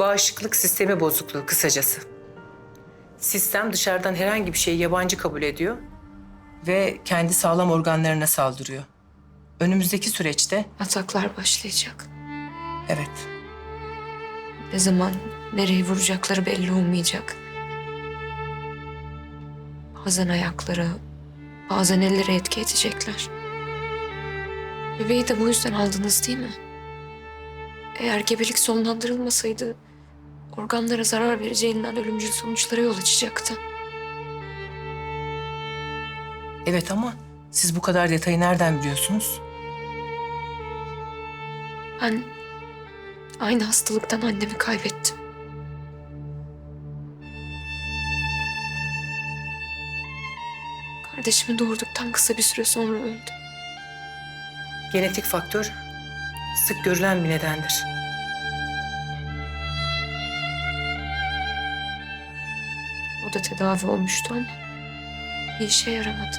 Bağışıklık sistemi bozukluğu kısacası. Sistem dışarıdan herhangi bir şeyi yabancı kabul ediyor ve kendi sağlam organlarına saldırıyor. Önümüzdeki süreçte Ataklar başlayacak. evet Ne zaman nereye vuracakları belli olmayacak. Bazen ayakları, bazen elleri etki edecekler. Bebeği de bu yüzden aldınız değil mi? Eğer gebelik sonlandırılmasaydı organlara zarar vereceğinden ölümcül sonuçlara yol açacaktı. evet ama siz bu kadar detayı nereden biliyorsunuz? Ben aynı hastalıktan annemi kaybettim. Kardeşimi doğurduktan kısa bir süre sonra öldü. Genetik faktör sık görülen bir nedendir. O da tedavi olmuştu ama bir işe yaramadı.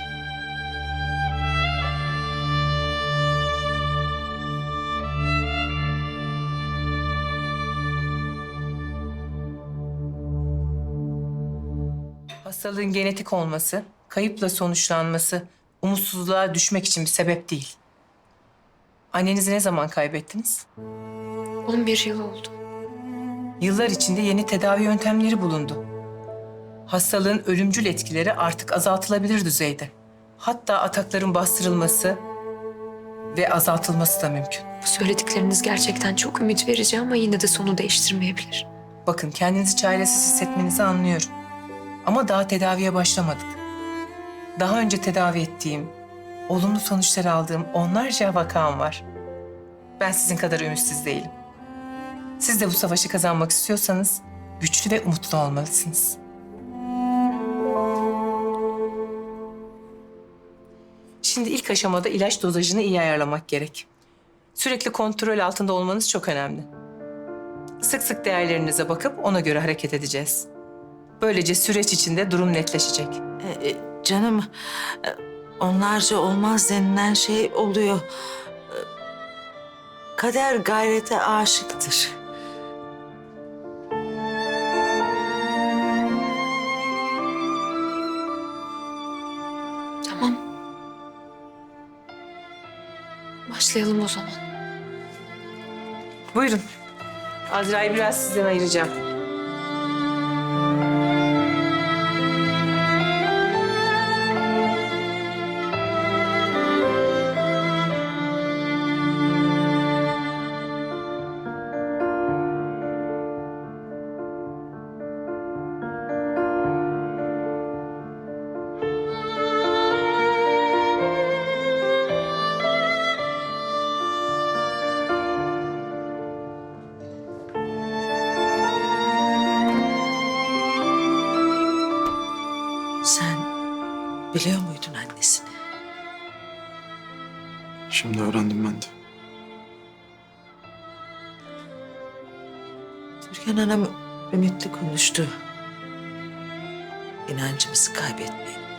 Hastalığın genetik olması, kayıpla sonuçlanması, umutsuzluğa düşmek için bir sebep değil. Annenizi ne zaman kaybettiniz? 11 yıl oldu. Yıllar içinde yeni tedavi yöntemleri bulundu. Hastalığın ölümcül etkileri artık azaltılabilir düzeyde. Hatta atakların bastırılması ve azaltılması da mümkün. Bu söyledikleriniz gerçekten çok ümit verici ama yine de sonu değiştirmeyebilir. Bakın kendinizi çaresiz hissetmenizi anlıyorum. Ama daha tedaviye başlamadık. Daha önce tedavi ettiğim, olumlu sonuçlar aldığım onlarca vakam var. Ben sizin kadar ümitsiz değilim. Siz de bu savaşı kazanmak istiyorsanız güçlü ve umutlu olmalısınız. Şimdi ilk aşamada ilaç dozajını iyi ayarlamak gerek. Sürekli kontrol altında olmanız çok önemli. Sık sık değerlerinize bakıp ona göre hareket edeceğiz. Böylece süreç içinde durum netleşecek. E, e, canım, e, onlarca olmaz denilen şey oluyor. E, Kader gayrete aşıktır. Tamam. Başlayalım o zaman. Buyurun. Azra'yı biraz sizden ayıracağım. Sen biliyor muydun annesini? Şimdi öğrendim ben de. Türkan Hanım ümitli konuştu. İnancımızı kaybetmeyin.